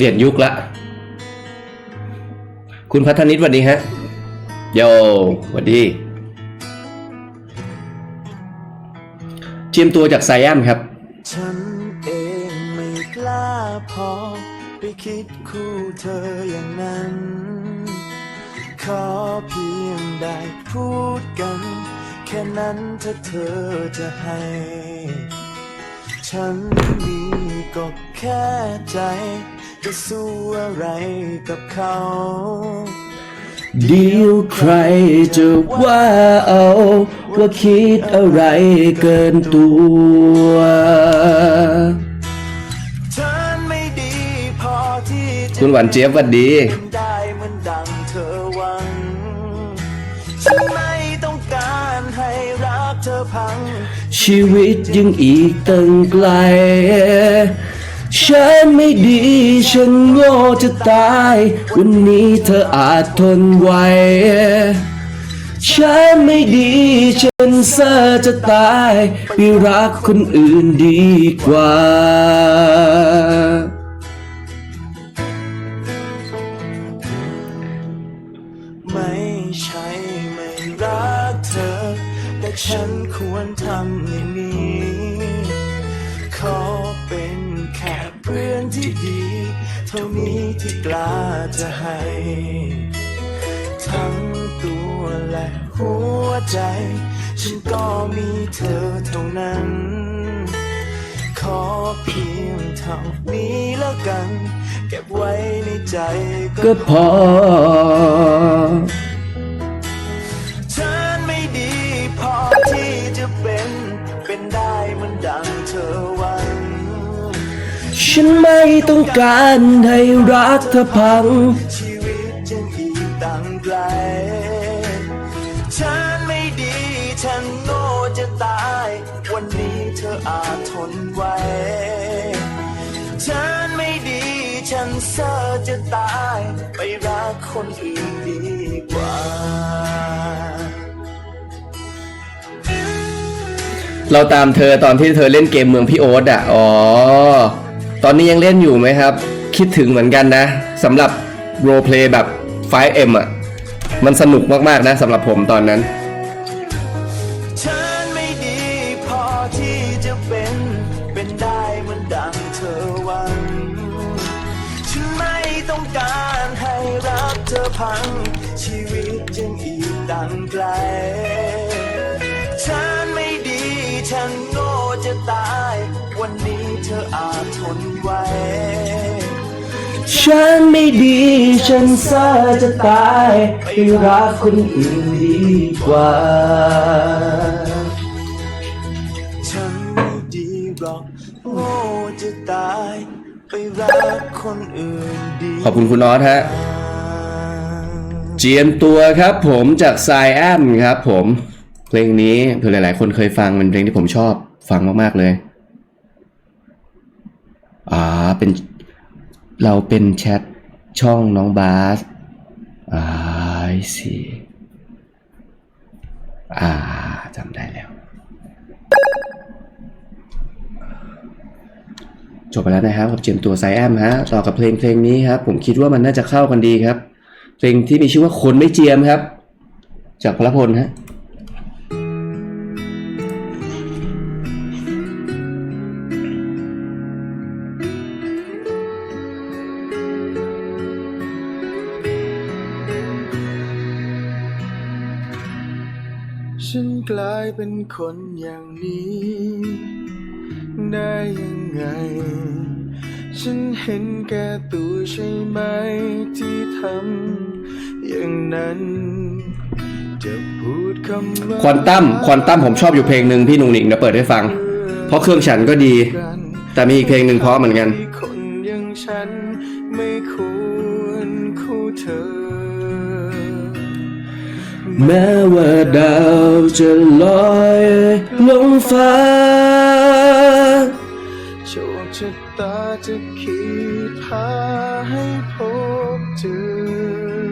เปลี่ยนยุคละ คุณพัฒนิตสวัสดีฮะ โยสวัสดีเจียมตัวจากไซแอมครับ ฉันเองไม่กล้าพอ ไปคิดคู่เธออย่างนั้น ขอเพียงได้พูดกัน แค่นั้นถ้าเธอจะให้ ฉันมีก็แค่ใจ จะสู้อะไรกับเขาเดียวใครจะว่าเอา ว่าคิดอะไรเกินตัวฉันไม่ดีพอที่จะคุณหวานเจี๊ยบสวัสดีเป็นได้เหมือนดังเธอหวังฉันไม่ต้องการให้รักเธอพัง ชีวิตยังอีกตั้งไกล ฉันไม่ดี ฉันโง่จะตาย วันนี้เธออาจทนไหวฉันไม่ดี ฉันเซ่อจะตายไปรักคนอื่นดีกว่า ไม่ใช่ไม่รักเธอ แต่ฉันควรทำอย่าง ที่กล้าจะให้ ทั้งตัวและหัวใจ ฉันก็มีเธอเท่านั้น ขอเพียงเท่านี้แล้วกัน เก็บไว้ในใจก็ก็พอ ฉันไม่ต้องการให้รักเธอพัง ชีวิตยังอีกตั้งไกล ฉันไม่ดี ฉันโง่จะตาย วันนี้เธออาจทนไว้ฉันไม่ดี ฉันเซ่อจะตาย ไปรักคนอื่นดีกว่า เราตามเธอตอนที่เธอเล่นเกมเมืองพี่โอ๊ตอะ อ๋อ ตอนนี้ยังเล่นอยู่ไหมครับ คิดถึงเหมือนกันนะสำหรับโรเพลย์แบบ 5M อะ มันสนุกมากๆนะสำหรับผมตอนนั้นพัง ฉันไม่ดี ฉันซาจะตายไปรักคนอื่นดีกว่า ฉันไม่ดีหรอกโง่จะตายไปรักคนอื่นดีขอบคุณคุณนอตฮะ เจียมตัวครับผมจากไซแอมครับผม เพลงนี้เผื่อหลาย ๆ คนเคยฟังเป็นเพลงที่ผมชอบฟังมาก ๆ เลย อ่า เป็น เราเป็นแชทช่องน้องบาสอ่าสิอ่าจำได้แล้ว จบไปแล้วนะครับกับเจียมตัวไซแอมฮะ ต่อกับเพลงเพลงนี้ครับ ผมคิดว่ามันน่าจะเข้ากันดีครับ เพลงที่มีชื่อว่าคนไม่เจียมครับ จากพระพลฮะ คนอย่างนี้ ได้ยังไง ฉันเห็นแก่ตัวใช่ไหมที่ทำอย่างนั้น จะพูดคำว่า ควอนตัมควอนตัมผมชอบอยู่เพลงหนึ่งพี่หนุ่งหนิงเดี๋ยวเปิดให้ฟัง เพราะเครื่องฉันก็ดี แต่มีอีกเพลงหนึ่งเพราะเหมือนกัน คนอย่างฉันไม่คว แม้ว่าดาวจะลอยลงฟ้าโชคชะตาจะขีดพาให้พบเจอ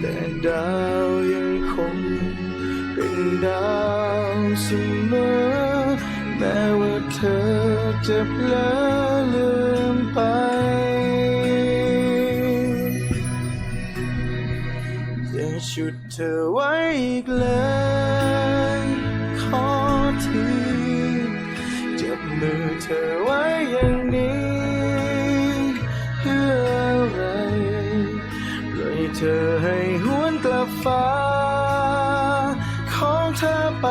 แต่ดาวยังคงเป็นดาวเสมอแม้ว่าเธอจะเพลอ ธอไว้อีกเลย ขอทีจับมือเธอไว้อย่างนี้เพื่ออะไรปล่อยเธอให้หวนกลับฟ้า ของเธอไป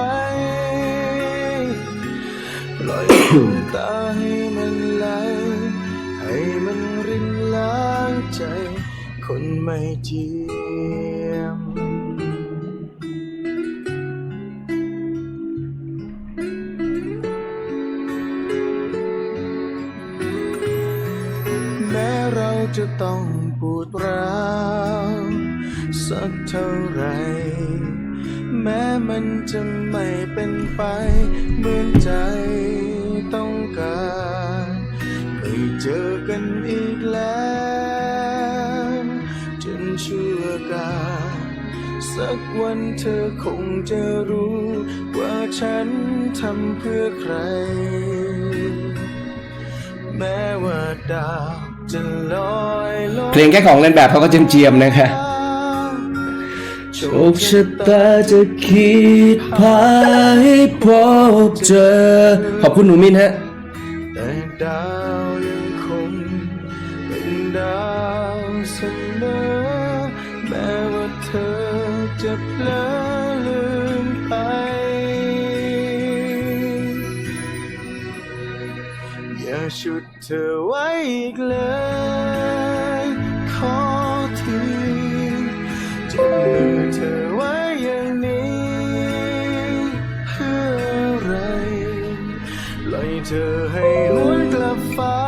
ปล่อยน้ำตาให้มันไหลให้มันรินล้างใจ คนไม่จียม ต้องปวดร้าวสักเท่าไร แม้มันจะไม่เป็นไปเหมือนใจต้องการเคยเจอกันอีกแล้วจนเชื่อกาลสักวันเธอคงจะรู้ ว่าฉันทำเพื่อใคร แม้ว่าดาว เพลงแค่ของเล่นแบบเขาก็เจียมๆนะคะโชโชคชะตาจะคิดพาให้พบเจอ ขอบคุณหนูมินฮะแต่ดาวยังคงเป็นดาวเสมอแม้ว่าเธอจะเพลอลืมไป อย่าชุดเธอไว้อีกเลย ขอทีจับมือเธอไว้อย่างนี้เพื่ออะไรปล่อยเธอให้หวนกลับฟ้า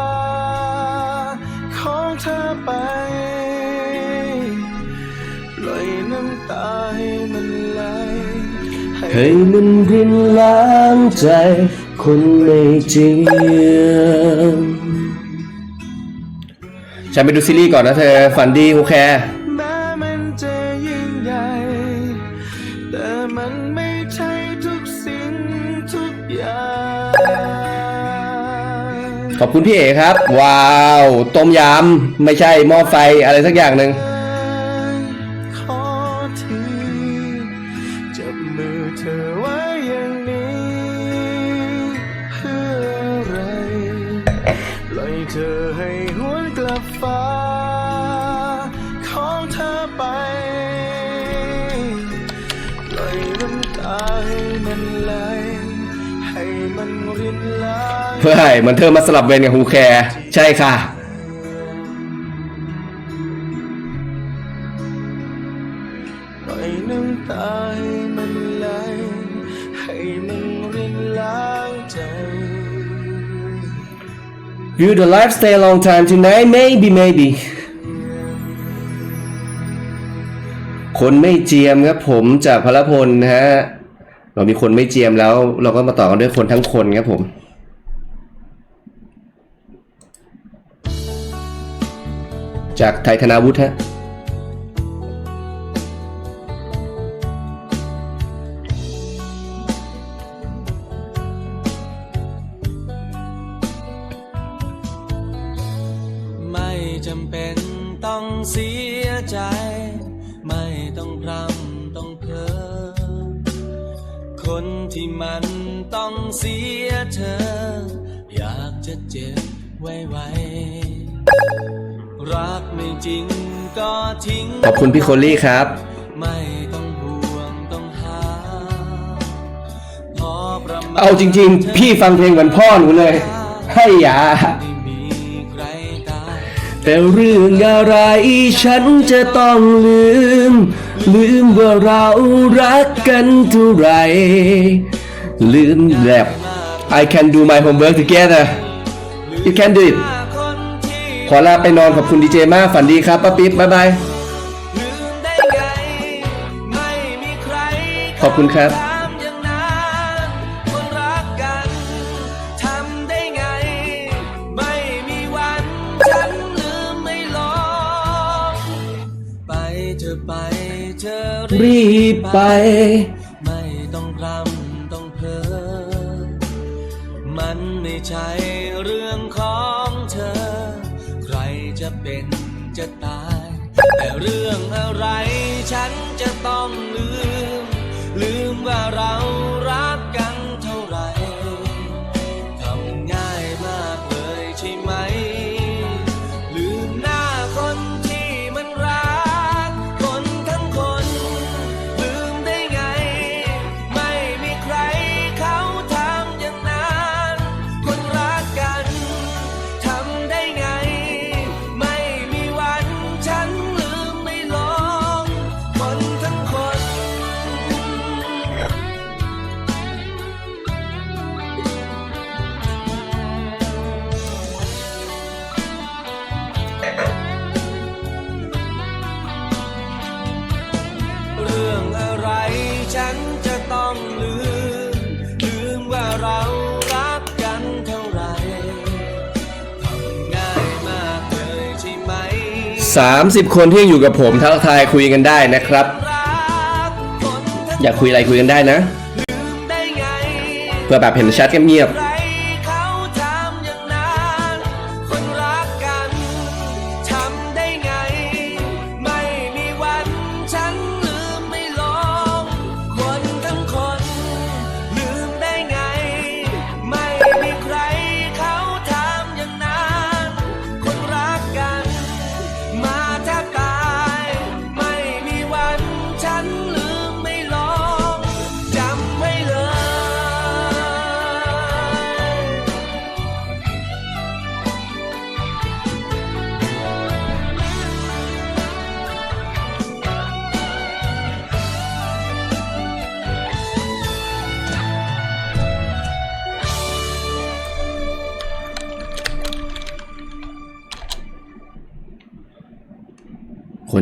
ของเธอไปปล่อยน้ำตาให้มันไหลให้มันรินล้างใจ คนไม่เจียม ฉันไปดูซีรีส์ก่อนนะเธอ ฝันดีฮูแคร์แม้มันจะยิ่งใหญ่แต่มันไม่ใช่ทุกสิ่งทุกอย่างขอบคุณพี่เอครับ ว้าว ต้มยำไม่ใช่หม้อไฟอะไรสักอย่างหนึ่ง เธอให้หวนกลับฟ้า ของเธอไปปล่อยน้ำตาให้มันไหลให้มันรินไหลเพื่อให้เหมันเธอมาสลับเวรกับฮูแคร์ใช่ค่ะ You the life stay a long time tonight maybe maybe คนไม่เจียมครับผมจากพลพลนะฮะ เรามีคนไม่เจียมแล้ว เราก็มาต่อกันด้วยคนทั้งคนครับผมจากไทยธนาวุฒิฮะ อบคุณพี่โคลลี่ครับไม่ต้องห่วงต้องหาพอประมาณเอาจริง ๆ พี่ฟังเพลงเหมือนพ่อหนูเลย ให้ยาไม่มีใครตายแต่เรื่องอะไรฉันจะต้องลืม ลืมว่าเรารักกันเท่าไหรลืมแบบ I can do my homework together you can do it คนที่ขอลาไปนอนขอบคุณดีเจมากฝันดีครับป้าปิ๊บบ๊ายบาย ขอบคุณครับรีบไป ไม่ต้องพรำต้องเพ้อมันไม่ใช่เรื่องของเธอ ใครจะเป็นจะตาย แต่เรื่องอะไรฉันจะต้องลืม 30 คนที่ยังอยู่กับผมทักทายคุยกันได้นะครับ อยากคุยอะไรคุยกันได้นะเพื่อแบบเห็นแชทเงียบๆ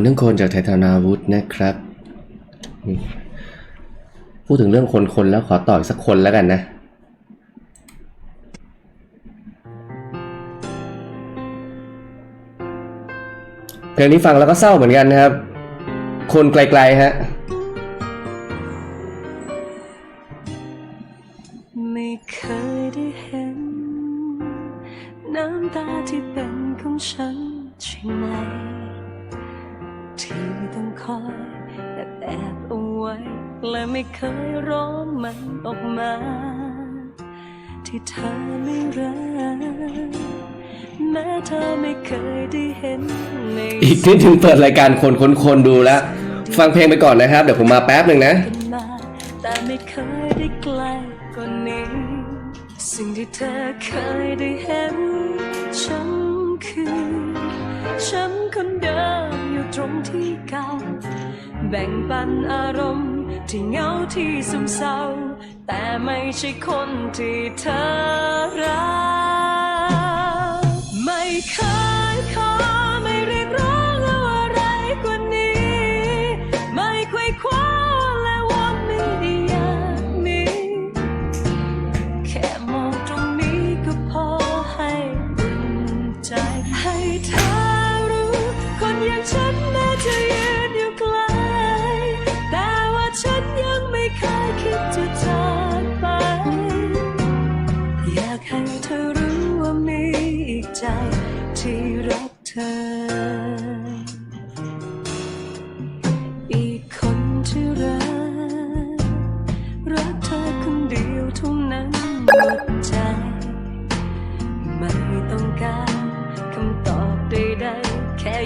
ๆคนทั้งคนจากไทยธนาวุฒินะครับ พูดถึงเรื่องคนคนแล้วขอต่ออีกสักคนแล้วกันนะเพลงนี้ฟังแล้วก็เศร้าเหมือนกันนะครับ คนไกลๆฮะไม่เคยได้เห็น น้ำตาที่เป็นของฉันใช่ไหม องคอยแอบแอบเอาไว้และไม่เคยร้องมันออกมา ที่เธอไม่รักแม้เธอไม่เคยได้เห็นในอีกนิดถึงเปิดรายการคนคนคนดูแล้ว ฟังเพลงไปก่อนนะครับ เดี๋ยวผมมาแป๊บหนึ่งนะ กันมาแต่ไม่เคยได้ใกล้กว่านี้ สิ่งที่เธอเคยได้เห็น ฉันคือ ฉันคนเดิมอยู่ ตรงที่เก่า แบ่งปันอารมณ์ที่เหงาที่ซึมเศร้า แต่ไม่ใช่คนที่เธอรัก ไม่เคย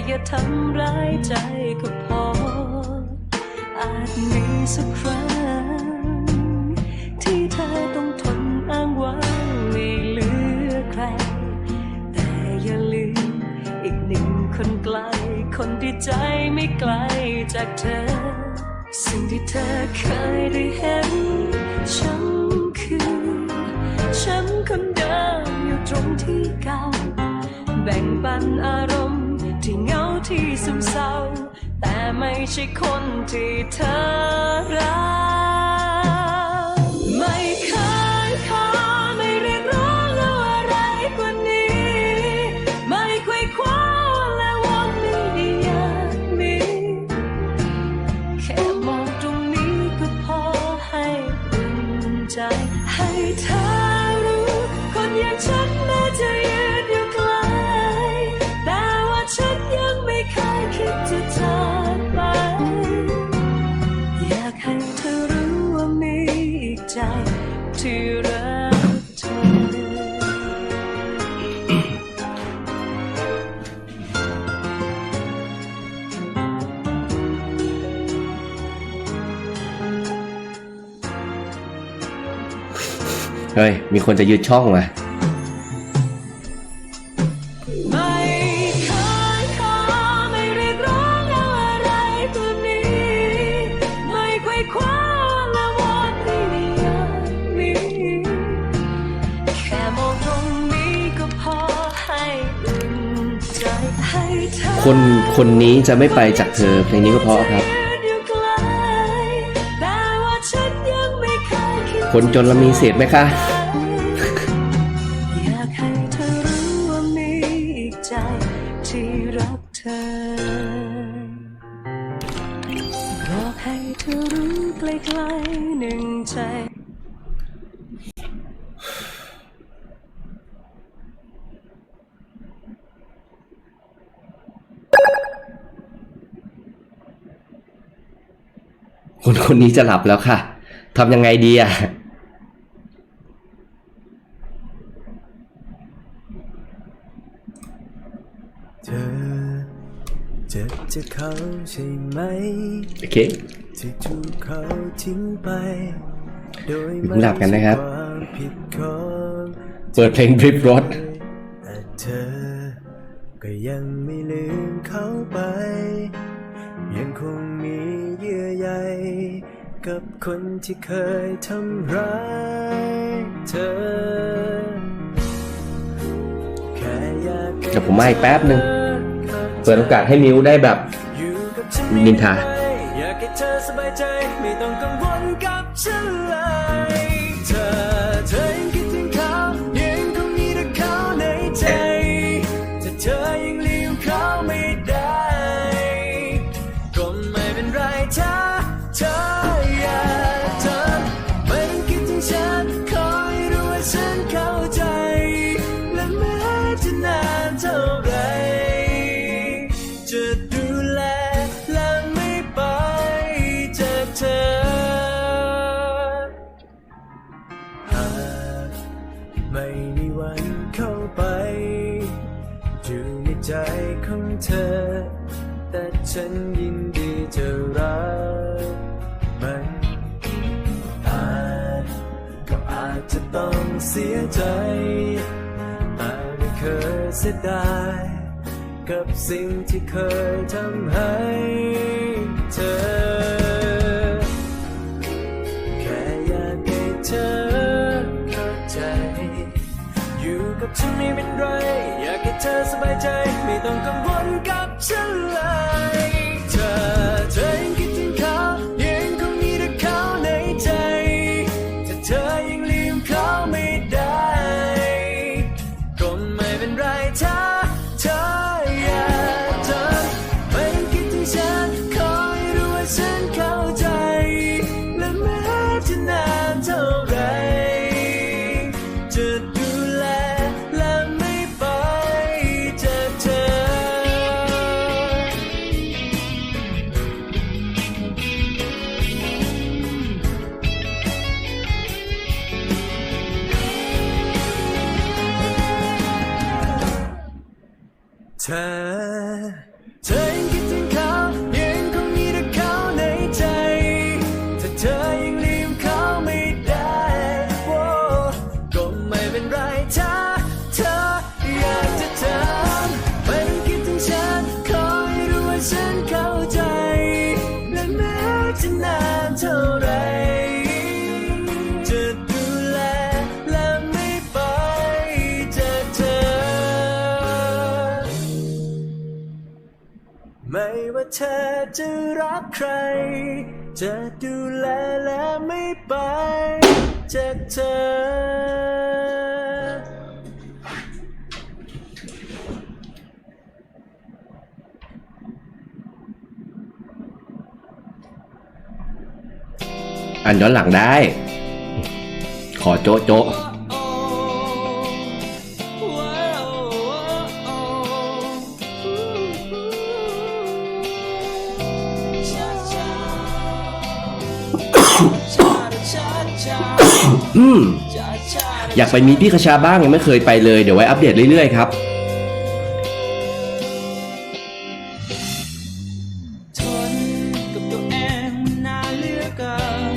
อย่าทำร้ายใจก็พอ อาจมีสักครั้ง ที่เธอต้องทนอ้างว้างไม่เหลือใคร แต่อย่าลืมอีกหนึ่งคนไกล คนที่ใจไม่ไกลจากเธอ สิ่งที่เธอเคยได้เห็นฉันคือฉันคนเดิมอยู่ตรงที่เก่า แบ่งปันอารมณ์ ที่เหงาที่ซึมเศร้า แต่ไม่ใช่คนที่เธอรัก เฮ้ย มีคนจะยึดช่องว่ะไม่เคยขอไม่เรียกร้องเอาอะไรตัวนี้ไม่ไขว้คว้าและวอนให้ได้อย่างนี้แค่มองตรงนี้ก็พอให้อุ่นใจให้เธอคนคนนี้จะไม่ไปจากเธอเพลงนี้ก็เพราะครับ คนจนละมีเศษไหมคะคนคนนี้จะหลับแล้วค่ะทำยังไงดีอะ จ็บจะเขาใช่ไหมโอเคที่ถูกเขาทิ้งไป โดยอย่าเพิ่งหลับกันนะครับไม่ใช่ความผิดของเปิดเพลง Drip Road แต่เธอ ก็ยังไม่ลืมเขาไป ยังคงมีเยื่อใยกับคนที่เคยทำร้ายเธอแค่อยากให้เดี๋ยวผมมาอีกแป๊บนึง เปิดโอกาสให้มิวได้แบบนินทา ฉันยินดีจะรักมันอาจก็อาจจะต้องเสียใจ แต่ไม่เคยเสียดาย กับสิ่งที่เคยทำให้เธอแค่อยากให้เธอเข้าใจอยู่กับฉันไม่เป็นไร อยากให้เธอสบายใจ ไม่ต้องกังวลกับฉันเลย เธอจะรักใคร จะดูแลและไม่ไปจากเธออ่านย้อนหลังได้ ขอโจ๊ะโจ๊ะ อืม อยากไปมีพี่คชาบ้างยังไม่เคยไปเลย เดี๋ยวไว้อัปเดตเรื่อยๆครับทนกับตัวเองมานานเหลือกเกิน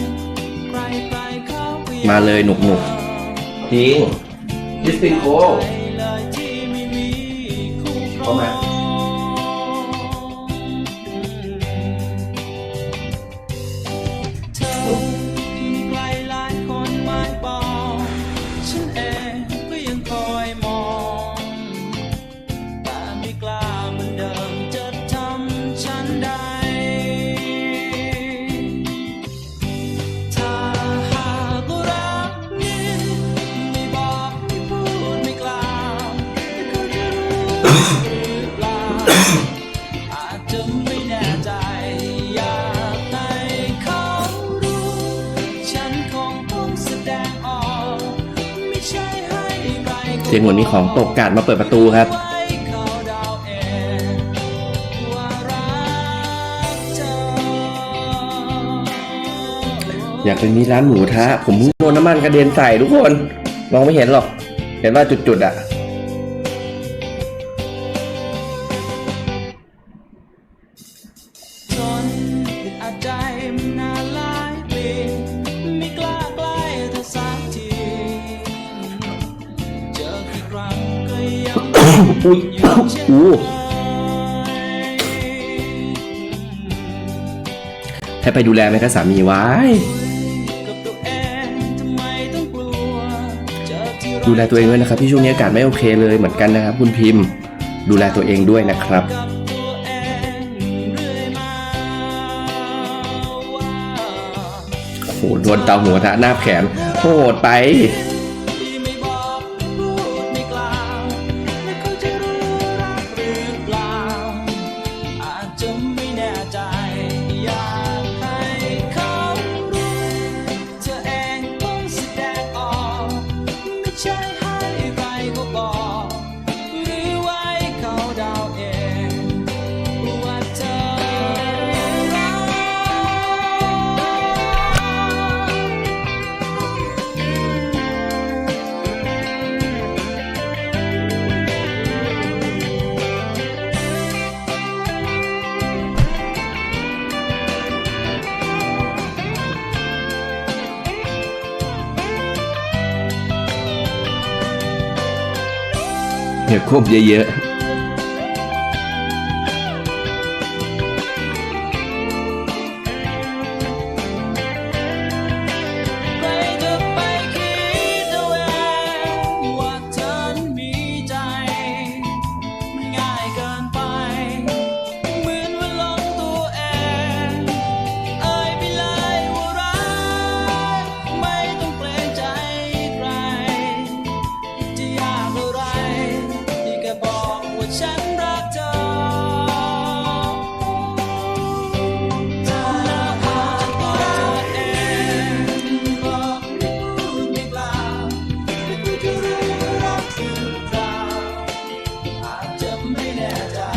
ใครๆเขาก็อยกมาเลยหนุกๆเจริงคริสตินโคเลยที่ไม่มีคู่ครเข้าองมา เสียงเหมือนมีของตกกาดมาเปิดประตูครับ อยากเป็นมีร้านหมูทะผมเพิ่งโดนน้ำมันกระเด็นใส่ทุกคน มองไม่เห็นหรอก เห็นว่าจุดๆอะ อุ้ยอู้ให้ไปดูแลไหมครับสามีไว้ดูแลตัวเองด้วยนะครับที่ช่วงนี้อากาศไม่โอเคเลยเหมือนกันนะครับ คุณพิมพ์ ดูแลตัวเองด้วยนะครับโอ้โหโดนเตาหัวทะหน้าแขนโหดไป เดี๋ย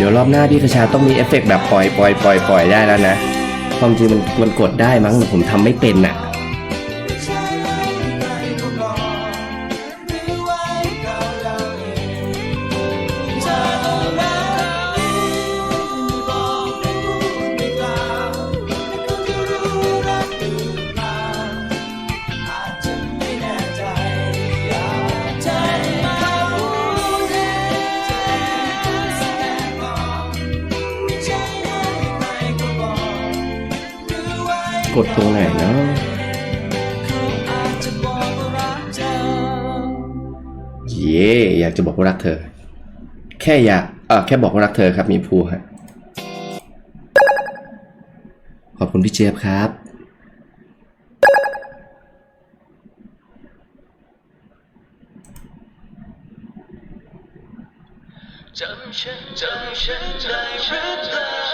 ดี๋ยวรอบหน้าพี่กระชาต้องมีเอฟเฟกต์แบบปล่อยปล่อยปล่อยปล่อยได้แล้วนะ ความจริงมันมันกดได้มั้งแต่ผมทำไม่เป็นอะ กดตรงไหนเนาะเย่อยากจะบอกว่ารักเธอ แค่อยากเออแค่บอกว่ารักเธอครับ มีภูฮะขอบคุณพี่เจี๊ยบครับ จำฉันจำฉันได้หรือเปล่า